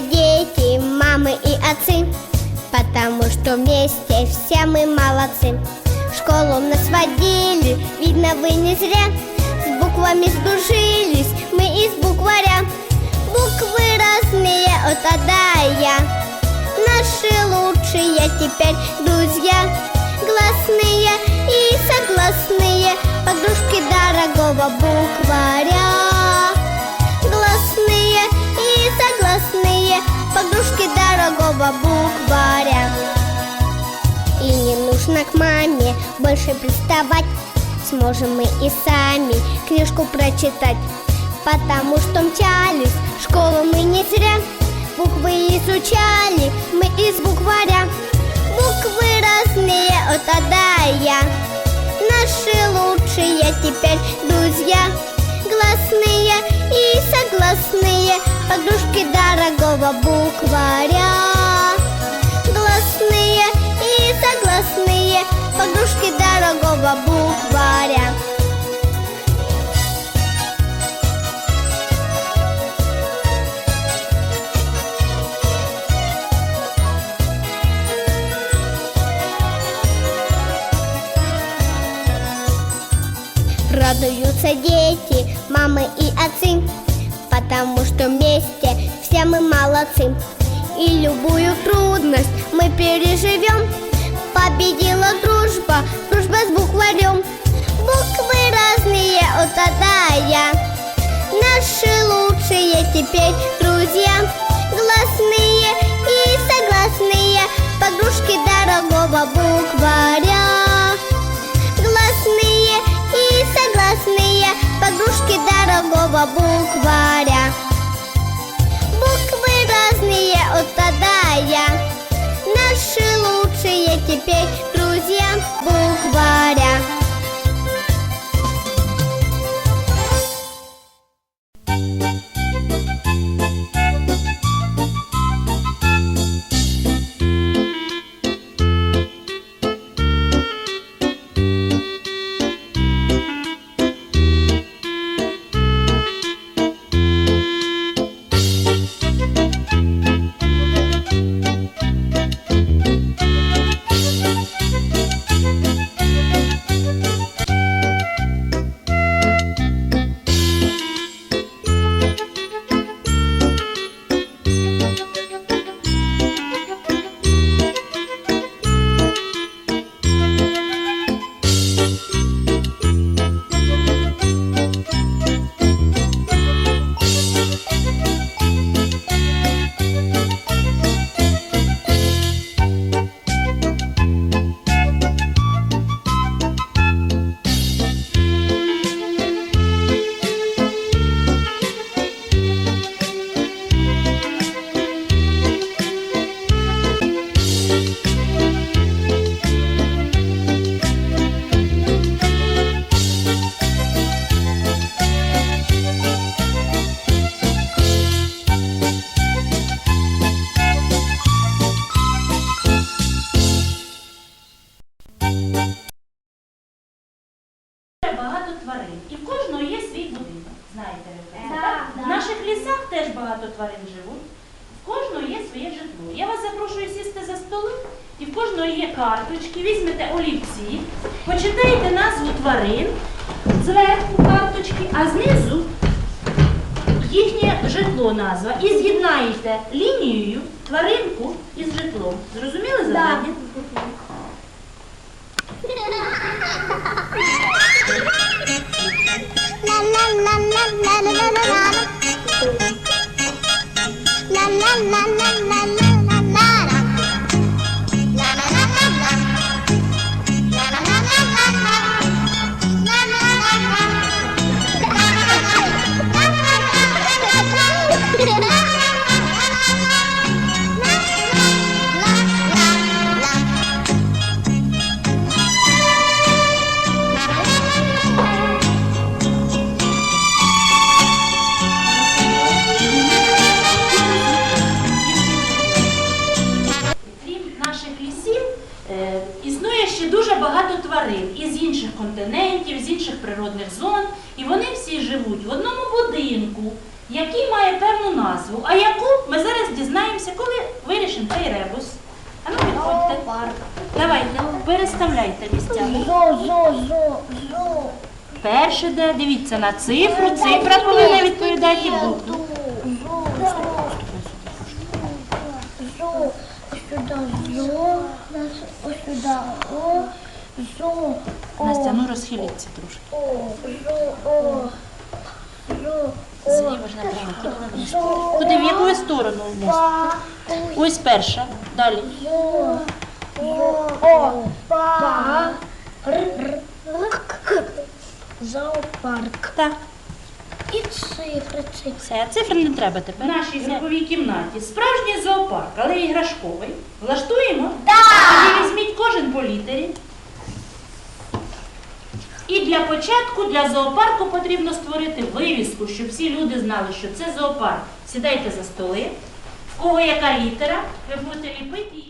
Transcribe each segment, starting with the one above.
Дети, мамы и отцы, потому что вместе все мы молодцы. В школу нас водили, видно вы не зря, с буквами сдружились мы из букваря. Буквы разные от А до Я, наши лучшие теперь друзья. Гласные и согласные, подружки дорогого букваря. Подружки дорогого букваря. И не нужно к маме больше приставать. Сможем мы и сами книжку прочитать. Потому что мчались школу мы не зря. Буквы изучали мы из букваря. Буквы разные от А до Я Наши лучшие теперь друзья. Гласные и согласные Подружки дорогого букваря. Гласные и согласные Подружки дорогого букваря. Радуются дети, мамы и молодцы. И любую трудность мы переживем. Победила дружба, дружба с букварем. Буквы разные от А до Я. Наши лучшие теперь друзья. Гласные и согласные, подружки дорогого букваря. Гласные и согласные Подружки дорогого букваря разные от А Я Наши лучшие теперь друзья букваря В наших лісах теж багато тварин живуть. В кожного є своє житло. Я вас запрошую сісти за столи, і в кожного є карточки. Візьмете олівці, почитайте назву тварин зверху карточки, а знизу їхнє житло назва. І з'єднаєте лінією тваринку із житлом. Зрозуміли завдання? La la la la la la la la la. La інших природних зон. І вони всі живуть в одному будинку який має певну назву, а яку ми зараз дізнаємося, коли вирішимо цей ребус. А ну підходьте. Давайте, переставляйте місця. Перше, де дивіться на цифру, цифра повинна відповідати букву. Зо, сюда зо, ось сюди о, зо, Настя, ну розхиліться трошки. Зліва ж направо, куди ви? Куди в яку ви сторону? Ось перша. Далі. зоопарк. Так. І цифри, цифри. Все, цифр не треба тепер. В нашій груповій кімнаті справжній зоопарк, але іграшковий. Влаштуємо? Так! візьміть кожен по літері. І для початку для зоопарку потрібно створити вивіску, щоб всі люди знали, що це зоопарк. Сідайте за столи. В кого яка літера, ви будете ліпити її.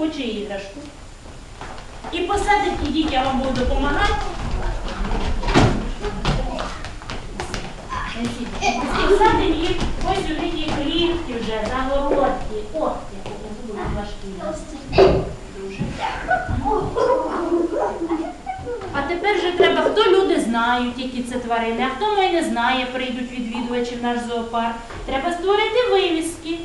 Хоче іграшку. І посадить, ідіть, я вам буду допомагати. І їх ось у літні клітки вже, загородки. О, як вони будуть важкі. А тепер же треба, хто люди знають, які це тварини, а хто може не знає, прийдуть відвідувачі в наш зоопарк. Треба створити вивіски.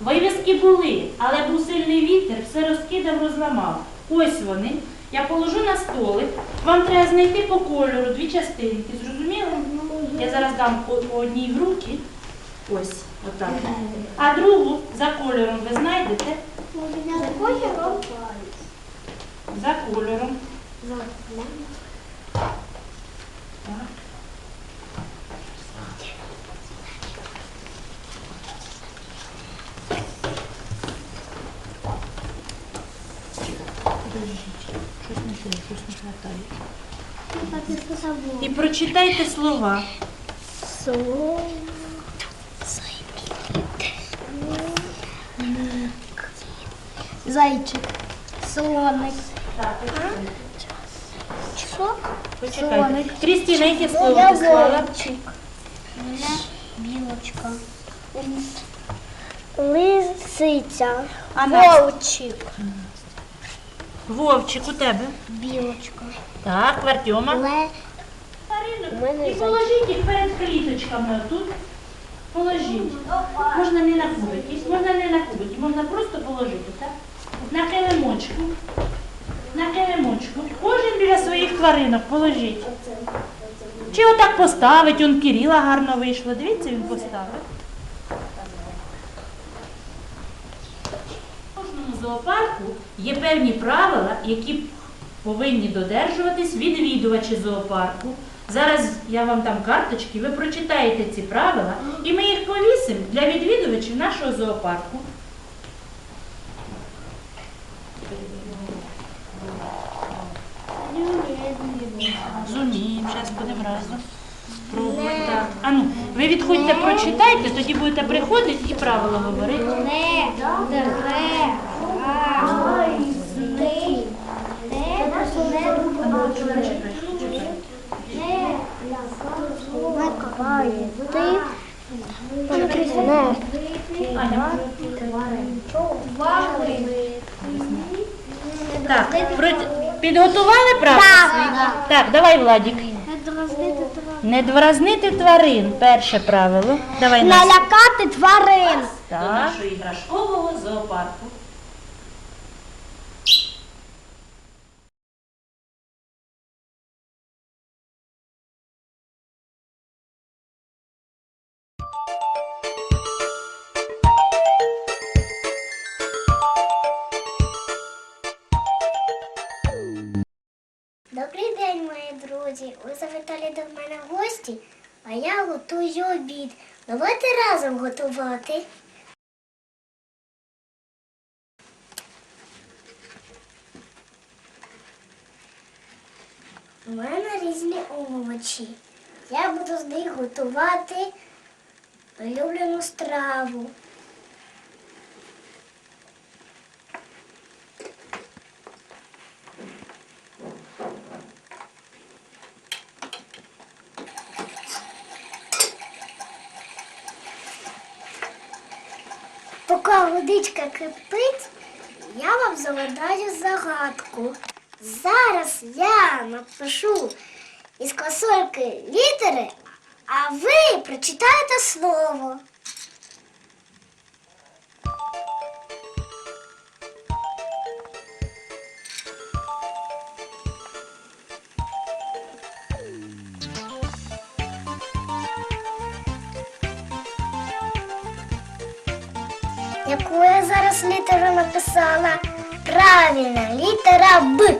Вивіски були, але був сильний вітер, все розкидав, розламав. Ось вони. Я положу на столик. Вам треба знайти по кольору дві частинки. Зрозуміли? Я зараз дам по, по одній в руки. Ось, отак. А другу за кольором ви знайдете? За кольором. За кольором. Так. Подождіть, щось не те, щось не хватає. І прочитайте слова. Зайчик, слоник. Що? почекайте. Крістіна, яке слово ти склала? Білочка. Лисиця. Вовчик. Вовчик у тебе. Білочка. Так, в Артема. Ле. Тваринок. І положіть їх перед кліточками отут. Положіть. Можна не на кубики, можна не на кубики, можна просто положити, так? На килимочку. На килимочку. Кожен біля своїх тваринок положіть. Чи отак поставить, он Кирила гарно вийшло. Дивіться, він поставив. В кожному зоопарку є певні правила, які повинні додержуватись відвідувачі зоопарку. Зараз я вам дам карточки, ви прочитаєте ці правила, і ми їх повісимо для відвідувачів нашого зоопарку. Зуміємо, зараз будемо разом. Спробувати. Так. А ну, ви відходьте, прочитайте, тоді будете приходити і правила говорити. Не. Дре. А. Ти. Не. Не. Не. Ти. Підготували правду? Так, давай, Владік. Не дразнити тварин. Перше правило. Давай Настя. Налякати тварин. До нашого іграшкового зоопарку. Мої друзі. Ви завітали до мене в гості, а я готую обід. Давайте разом готувати. У мене різні овочі. Я буду з них готувати улюблену страву. Кипить, я вам загадаю загадку. Зараз я напишу із косольки літери, а ви прочитаєте слово. Написала? Правильно, літера Б.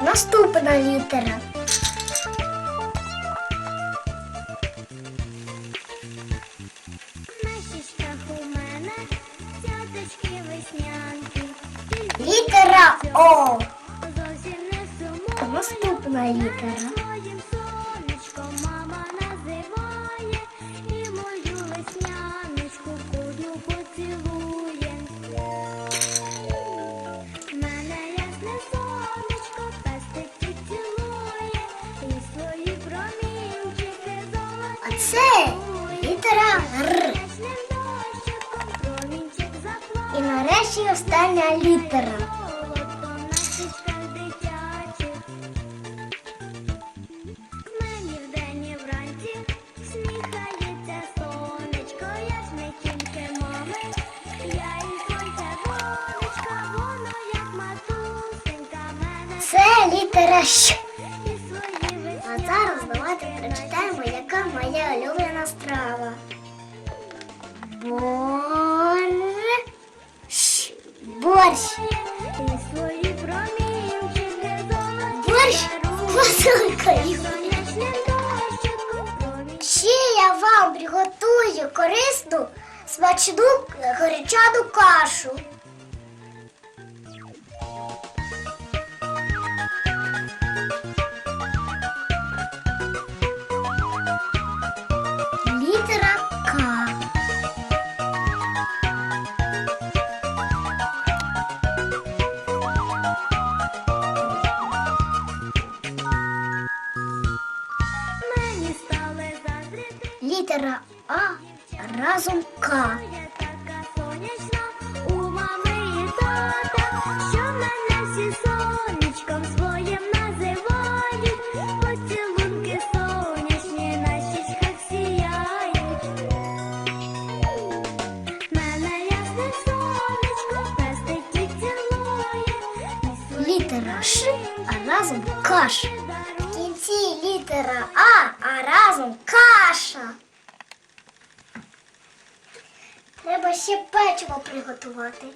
Наступна літера. Це літера Р. І нарешті остання літера. Яка моя улюблена страва. Борщ. Борщ. Борщ з Ще я вам приготую корисну смачну горячану кашу. Каш. В кінці літера А, а разом каша. Треба ще печиво приготувати.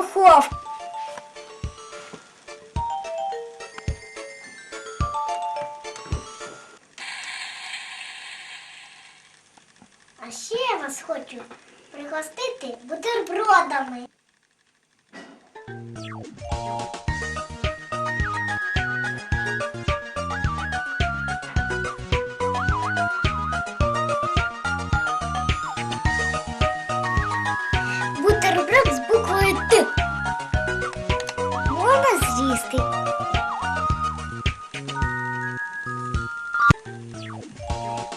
духовку. А ще я вас хочу пригостити бутербродами. Можна.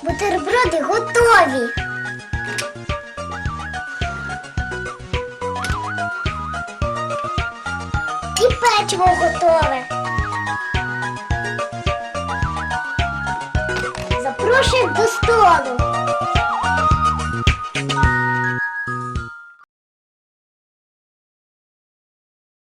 Бутерброди готові. І печиво готове. Запрошую до столу.